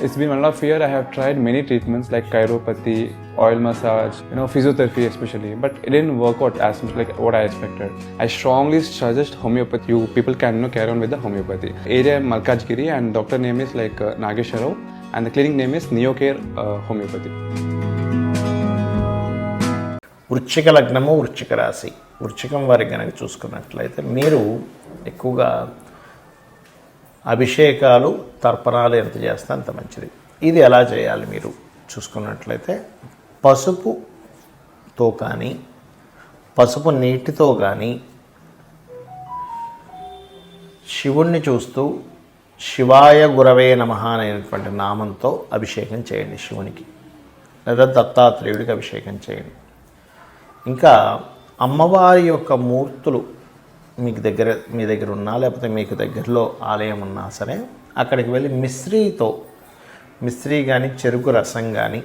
It's been one of year. I have tried many treatments like chiropathy, oil massage, you know, physiotherapy especially, but it didn't work out as much like what I expected. I strongly suggest homeopathy. You people can you know, carry on with the homeopathy. Area Malkajgiri, and doctor name is like uh, Nagesharov, and the clinic name is Neocare uh, Homeopathy. వృశ్చిక లగ్నము వృశ్చిక రాశి వృశ్చికం వారి కనుక చూసుకున్నట్లయితే మీరు ఎక్కువగా అభిషేకాలు తర్పణాలు ఎంత చేస్తే అంత మంచిది. ఇది ఎలా చేయాలి మీరు? చూసుకున్నట్లయితే పసుపుతో కానీ పసుపు నీటితో కానీ శివుణ్ణి చూస్తూ శివాయ గురవే నమ అనేటువంటి నామంతో అభిషేకం చేయండి శివునికి. లేదా దత్తాత్రేయుడికి అభిషేకం చేయండి. ఇంకా అమ్మవారి యొక్క మూర్తులు మీకు దగ్గర మీ దగ్గర ఉన్నా లేకపోతే మీకు దగ్గరలో ఆలయం ఉన్నా సరే అక్కడికి వెళ్ళి మిశ్రీతో మిశ్రీ కానీ చెరుకు రసం కానీ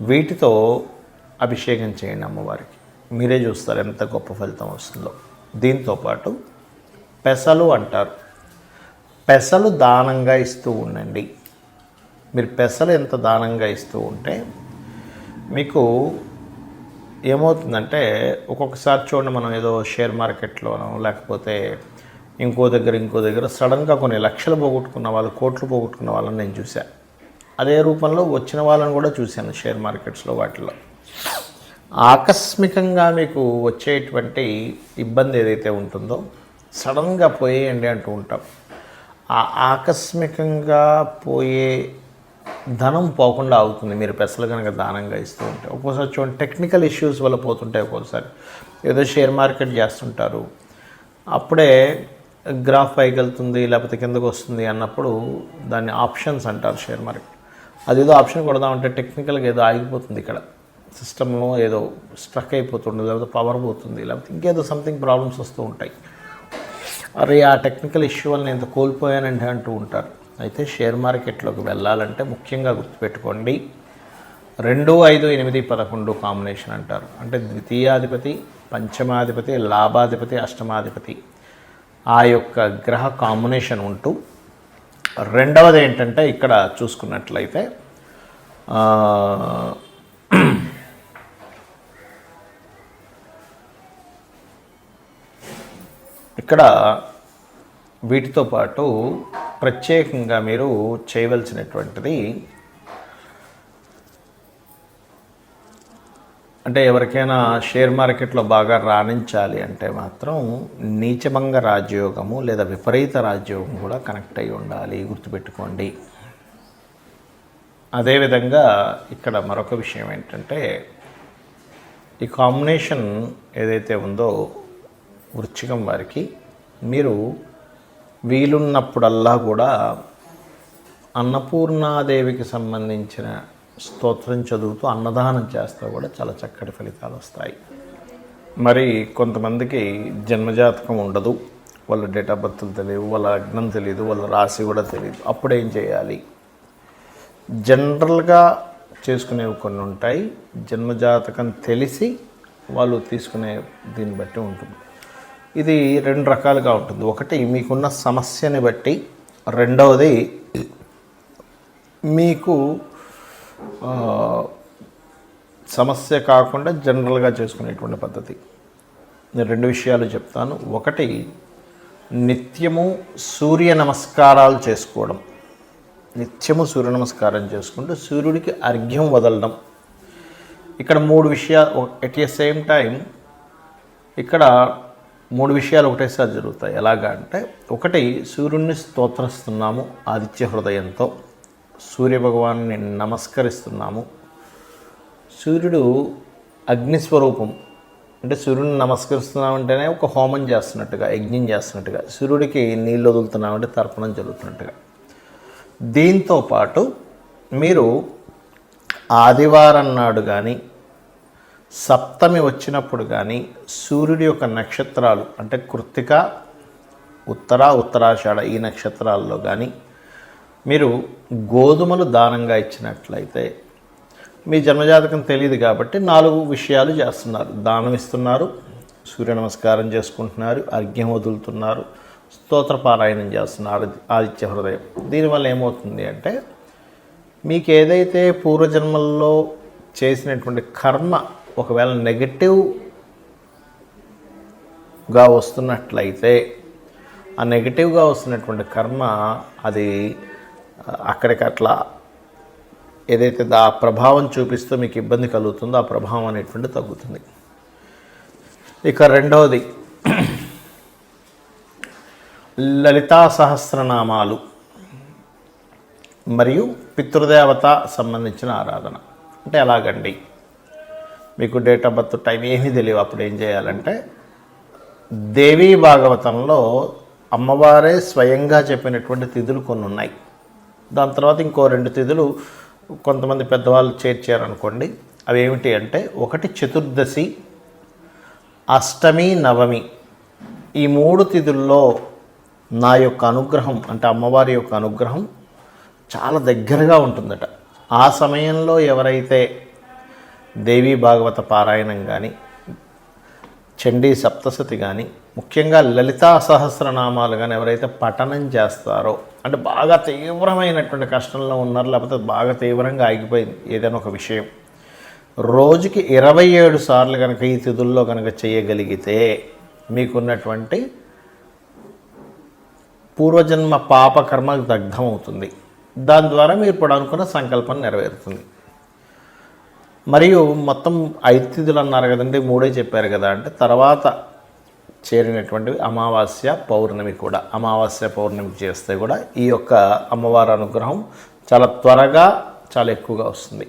వీటితో అభిషేకం చేయండి అమ్మవారికి. మీరే చూస్తారు ఎంత గొప్ప ఫలితం వస్తుందో. దీంతోపాటు పెసలు అంటారు. పెసలు దానంగా ఇస్తూ ఉండండి. మీరు పెసలు ఎంత దానంగా ఇస్తూ ఉంటే మీకు ఏమవుతుందంటే ఒక్కొక్కసారి చూడండి మనం ఏదో షేర్ మార్కెట్లోనో లేకపోతే ఇంకో దగ్గర ఇంకో దగ్గర సడన్గా కొన్ని లక్షలు పోగొట్టుకున్న వాళ్ళు కోట్లు పోగొట్టుకున్న వాళ్ళని నేను చూశాను అదే రూపంలో వచ్చిన వాళ్ళని కూడా చూశాను షేర్ మార్కెట్స్లో వాటిలో ఆకస్మికంగా మీకు వచ్చేటువంటి ఇబ్బంది ఏదైతే ఉంటుందో సడన్గా పోయేయండి అంటూ ఉంటాం. ఆ ఆకస్మికంగా పోయే ధనం పోకుండా అవుతుంది. మీరు పెసలు కనుక దానంగా ఇస్తూ ఉంటే ఒక్కోసారి చూడండి టెక్నికల్ ఇష్యూస్ వల్ల పోతుంటాయి ఒక్కోసారి. ఏదో షేర్ మార్కెట్ చేస్తుంటారు. అప్పుడే గ్రాఫ్ పైకి వెళ్తుంది లేకపోతే కిందకు వస్తుంది అన్నప్పుడు దాన్ని ఆప్షన్స్ అంటారు షేర్ మార్కెట్ అదేదో ఆప్షన్ కొడదామంటే టెక్నికల్గా ఏదో ఆగిపోతుంది ఇక్కడ. సిస్టంలో ఏదో స్ట్రక్ అయిపోతుంది లేకపోతే పవర్ పోతుంది లేకపోతే ఇంకేదో సంథింగ్ ప్రాబ్లమ్స్ వస్తూ ఉంటాయి. అరే ఆ టెక్నికల్ ఇష్యూ వల్ల నేను ఇంత కోల్పోయానంటే అంటూ ఉంటారు. అయితే షేర్ మార్కెట్లోకి వెళ్ళాలంటే ముఖ్యంగా గుర్తుపెట్టుకోండి. రెండు ఐదు ఎనిమిది పదకొండు కాంబినేషన్ అంటారు. అంటే ద్వితీయాధిపతి పంచమాధిపతి లాభాధిపతి అష్టమాధిపతి ఆ యొక్క గ్రహ కాంబినేషన్ ఉంటూ. రెండవది ఏంటంటే ఇక్కడ చూసుకున్నట్లయితే ఇక్కడ వీటితో పాటు ప్రత్యేకంగా మీరు చేయవలసినటువంటిది అంటే ఎవరికైనా షేర్ మార్కెట్లో బాగా రాణించాలి అంటే మాత్రం నీచభంగ రాజయోగము లేదా విపరీత రాజయోగం కూడా కనెక్ట్ అయి ఉండాలి గుర్తుపెట్టుకోండి. అదేవిధంగా ఇక్కడ మరొక విషయం ఏంటంటే ఈ కాంబినేషన్ ఏదైతే ఉందో వృచ్చికం వారికి మీరు వీలున్నప్పుడల్లా కూడా అన్నపూర్ణాదేవికి సంబంధించిన స్తోత్రం చదువుతూ అన్నదానం చేస్తే కూడా చాలా చక్కటి ఫలితాలు వస్తాయి. మరి కొంతమందికి జన్మజాతకం ఉండదు. వాళ్ళ డేట్ ఆఫ్ బర్త్లు తెలియదు వాళ్ళ అగ్నం తెలియదు వాళ్ళ రాశి కూడా తెలియదు. అప్పుడు ఏం చేయాలి? జనరల్గా చేసుకునేవి కొన్ని ఉంటాయి. జన్మజాతకం తెలిసి వాళ్ళు తీసుకునే దీన్ని బట్టి ఉంటుంది. ఇది రెండు రకాలుగా ఉంటుంది. ఒకటి మీకున్న సమస్యని బట్టి. రెండవది మీకు సమస్య కాకుండా జనరల్గా చేసుకునేటువంటి పద్ధతి. నేను రెండు విషయాలు చెప్తాను. ఒకటి నిత్యము సూర్య నమస్కారాలు చేసుకోవడం. నిత్యము సూర్య నమస్కారం చేసుకుంటూ సూర్యుడికి అర్ఘ్యం వదలడం. ఇక్కడ మూడు విషయాలు ఎట్ ఎ సేమ్ టైం ఇక్కడ మూడు విషయాలు ఒకటేసారి జరుగుతాయి. ఎలాగా అంటే ఒకటి సూర్యుడిని స్తోత్రిస్తున్నాము ఆదిత్య హృదయంతో. సూర్యభగవాన్ని నమస్కరిస్తున్నాము. సూర్యుడు అగ్నిస్వరూపం అంటే సూర్యుడిని నమస్కరిస్తున్నామంటేనే ఒక హోమం చేస్తున్నట్టుగా యజ్ఞం చేస్తున్నట్టుగా సూర్యుడికి నీళ్ళు వదులుతున్నామంటే తర్పణం జరుగుతున్నట్టుగా. దీంతో పాటు మీరు ఆదివారం నాడు కానీ సప్తమి వచ్చినప్పుడు కానీ సూర్యుడి యొక్క నక్షత్రాలు అంటే కృత్తిక ఉత్తర ఉత్తరాషాఢ ఈ నక్షత్రాల్లో కానీ మీరు గోధుమలు దానంగా ఇచ్చినట్లయితే మీ జన్మజాతకం తెలియదు కాబట్టి నాలుగు విషయాలు చేస్తున్నారు. దానం ఇస్తున్నారు సూర్య నమస్కారం చేసుకుంటున్నారు అర్ఘ్యం వదులుతున్నారు స్తోత్ర పారాయణం చేస్తున్నారు ఆదిత్య హృదయం. దీనివల్ల ఏమవుతుంది అంటే మీకు ఏదైతే పూర్వజన్మల్లో చేసినటువంటి కర్మ ఒకవేళ నెగటివ్గా వస్తున్నట్లయితే ఆ నెగటివ్గా వస్తున్నటువంటి కర్మ అది అక్కడికట్లా అక్కడికి అట్లా ఏదైతే దా ప్రభావం చూపిస్తూ మీకు ఇబ్బంది కలుగుతుందో ఆ ప్రభావం అనేటువంటి తగ్గుతుంది. ఇక రెండవది లలితా సహస్రనామాలు మరియు పితృదేవత సంబంధించిన ఆరాధన. అంటే ఎలాగండి? మీకు డేట్ ఆఫ్ బర్త్ టైం ఏమీ తెలియవు. అప్పుడు ఏం చేయాలంటే దేవీ భాగవతంలో అమ్మవారే స్వయంగా చెప్పినటువంటి తిథులు కొన్ని ఉన్నాయి దాని తర్వాత ఇంకో రెండు తిథులు కొంతమంది పెద్దవాళ్ళు చేర్చారనుకోండి. అవి ఏమిటి అంటే ఒకటి చతుర్దశి అష్టమి నవమి. ఈ మూడు తిథుల్లో నా యొక్క అనుగ్రహం అంటే అమ్మవారి యొక్క అనుగ్రహం చాలా దగ్గరగా ఉంటుందట. ఆ సమయంలో ఎవరైతే దేవీ భాగవత పారాయణం కానీ చండీ సప్తశతి కానీ ముఖ్యంగా లలితా సహస్రనామాలు కానీ ఎవరైతే పఠనం చేస్తారో అంటే బాగా తీవ్రమైనటువంటి కష్టంలో ఉన్నారు లేకపోతే బాగా తీవ్రంగా ఆగిపోయింది ఏదైనా ఒక విషయం. రోజుకి ఇరవై ఏడు సార్లు కనుక ఈ తిథుల్లో కనుక చేయగలిగితే మీకున్నటువంటి పూర్వజన్మ పాపకర్మ దగ్ధం అవుతుంది దాని ద్వారా మీరు ఇప్పుడు అనుకున్న సంకల్పం నెరవేరుతుంది. మరియు మొత్తం ఐదు తిథులు అన్నారు కదండి మూడే చెప్పారు కదా అంటే తర్వాత చేరినటువంటివి అమావాస్య పౌర్ణమి కూడా. అమావాస్య పౌర్ణమి చేస్తే కూడా ఈ యొక్క అమ్మవారి అనుగ్రహం చాలా త్వరగా చాలా ఎక్కువగా వస్తుంది.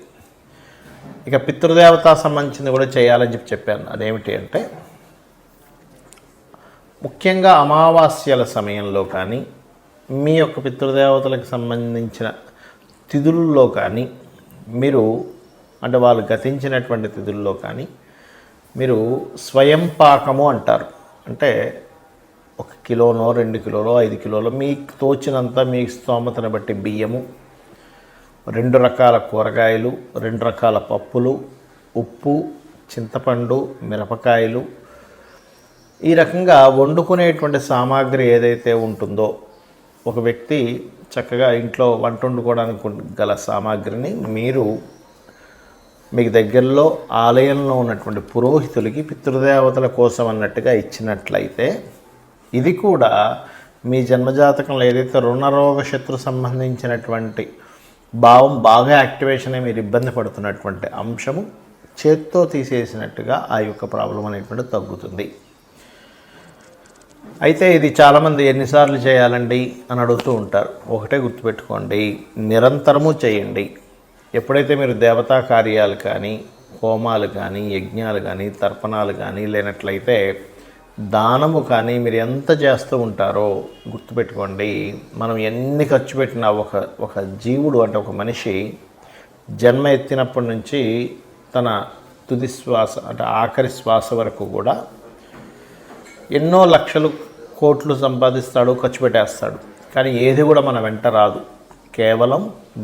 ఇక పితృదేవత సంబంధించింది కూడా చేయాలని చెప్పి చెప్పాను. అదేమిటి అంటే ముఖ్యంగా అమావాస్యల సమయంలో కానీ మీ యొక్క పితృదేవతలకు సంబంధించిన తిథుల్లో కానీ మీరు అంటే వాళ్ళు గతించినటువంటి తిథుల్లో కానీ మీరు స్వయం పాకము అంటారు. అంటే ఒక కిలోనో రెండు కిలోలో ఐదు కిలోలో మీకు తోచినంత మీ స్తోమతను బట్టి బియ్యము రెండు రకాల కూరగాయలు రెండు రకాల పప్పులు ఉప్పు చింతపండు మిరపకాయలు. ఈ రకంగా వండుకునేటువంటి సామాగ్రి ఏదైతే ఉంటుందో ఒక వ్యక్తి చక్కగా ఇంట్లో వంట వండుకోవడానికి గల సామాగ్రిని మీరు మీకు దగ్గరలో ఆలయంలో ఉన్నటువంటి పురోహితులకి పితృదేవతల కోసం అన్నట్టుగా ఇచ్చినట్లయితే ఇది కూడా మీ జన్మజాతకంలో ఏదైతే రుణరోగ శత్రు సంబంధించినటువంటి భావం బాగా యాక్టివేషన్ అయి మీరు ఇబ్బంది పడుతున్నటువంటి అంశము చేత్తో తీసేసినట్టుగా ఆ యొక్క ప్రాబ్లం అనేటువంటిది తగ్గుతుంది. అయితే ఇది చాలామంది ఎన్నిసార్లు చేయాలండి అని అడుగుతూ ఉంటారు. ఒకటే గుర్తుపెట్టుకోండి నిరంతరము చేయండి. ఎప్పుడైతే మీరు దేవతా కార్యాలు కానీ హోమాలు కానీ యజ్ఞాలు కానీ తర్పణాలు కానీ లేనట్లయితే దానము కానీ మీరు ఎంత చేస్తూ ఉంటారో గుర్తుపెట్టుకోండి. మనం ఎన్ని ఖర్చు పెట్టినా ఒక ఒక జీవుడు అంటే ఒక మనిషి జన్మ ఎత్తినప్పటి నుంచి తన తుది శ్వాస అంటే ఆఖరి శ్వాస వరకు కూడా ఎన్నో లక్షలు కోట్లు సంపాదిస్తాడు ఖర్చు పెట్టేస్తాడు. కానీ ఏది కూడా మన వెంట రాదు. కేవలం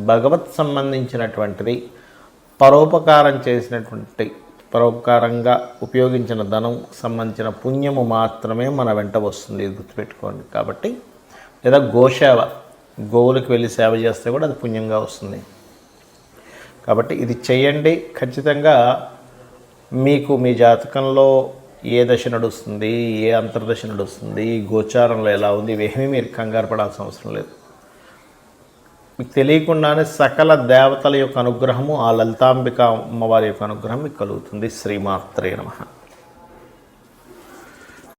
భగవత్ సంబంధించినటువంటిది పరోపకారం చేసినటువంటి పరోపకారంగా ఉపయోగించిన ధనం సంబంధించిన పుణ్యము మాత్రమే మన వెంట వస్తుంది గుర్తుపెట్టుకోండి. కాబట్టి లేదా గోసేవ గోవులకు వెళ్ళి సేవ చేస్తే కూడా అది పుణ్యంగా వస్తుంది. కాబట్టి ఇది చేయండి. ఖచ్చితంగా మీకు మీ జాతకంలో ఏ దశ నడుస్తుంది ఏ అంతర్దశ నడుస్తుంది గోచారంలో ఎలా ఉంది ఇవేమీ మీరు కంగారు పడాల్సిన అవసరం లేదు. మీకు తెలియకుండానే సకల దేవతల యొక్క అనుగ్రహము ఆ లలితాంబిక అమ్మవారి యొక్క అనుగ్రహం మీకు కలుగుతుంది. శ్రీమాత్రే నమః.